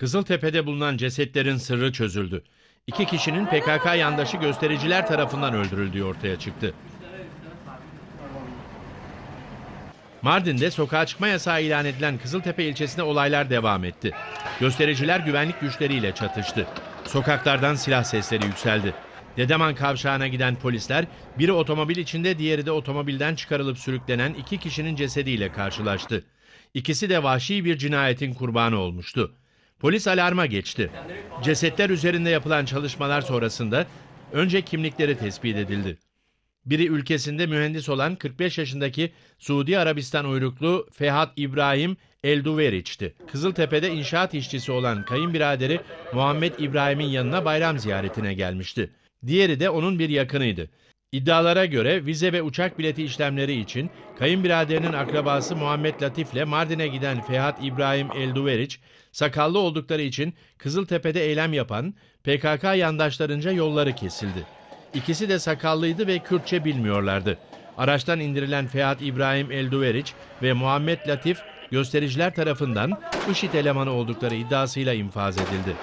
Kızıltepe'de bulunan cesetlerin sırrı çözüldü. İki kişinin PKK yandaşı göstericiler tarafından öldürüldüğü ortaya çıktı. Mardin'de sokağa çıkma yasağı ilan edilen Kızıltepe ilçesinde olaylar devam etti. Göstericiler güvenlik güçleriyle çatıştı. Sokaklardan silah sesleri yükseldi. Dedeman kavşağına giden polisler biri otomobil içinde diğeri de otomobilden çıkarılıp sürüklenen iki kişinin cesediyle karşılaştı. İkisi de vahşi bir cinayetin kurbanı olmuştu. Polis alarma geçti. Cesetler üzerinde yapılan çalışmalar sonrasında önce kimlikleri tespit edildi. Biri ülkesinde mühendis olan 45 yaşındaki Suudi Arabistan uyruklu Fehat İbrahim Elduveriç'ti. Kızıltepe'de inşaat işçisi olan kayınbiraderi Muhammed İbrahim'in yanına bayram ziyaretine gelmişti. Diğeri de onun bir yakınıydı. İddialara göre vize ve uçak bileti işlemleri için kayınbiraderinin akrabası Muhammed Latif'le Mardin'e giden Fehat İbrahim Elduveriç, sakallı oldukları için Kızıltepe'de eylem yapan PKK yandaşlarınca yolları kesildi. İkisi de sakallıydı ve Kürtçe bilmiyorlardı. Araçtan indirilen Fehat İbrahim Elduveriç ve Muhammed Latif göstericiler tarafından IŞİD elemanı oldukları iddiasıyla infaz edildi.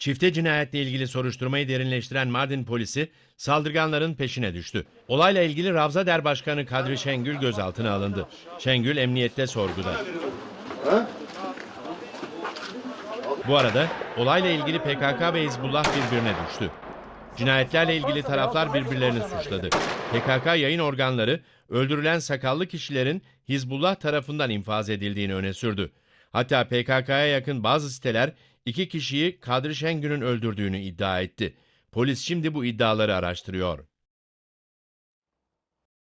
Çifte cinayetle ilgili soruşturmayı derinleştiren Mardin polisi saldırganların peşine düştü. Olayla ilgili Ravza Der Başkanı Kadri Şengül gözaltına alındı. Şengül emniyette sorguda. Bu arada olayla ilgili PKK ve Hizbullah birbirine düştü. Cinayetlerle ilgili taraflar birbirlerini suçladı. PKK yayın organları öldürülen sakallı kişilerin Hizbullah tarafından infaz edildiğini öne sürdü. Hatta PKK'ya yakın bazı siteler iki kişiyi Kadri Şengül'ün öldürdüğünü iddia etti. Polis şimdi bu iddiaları araştırıyor.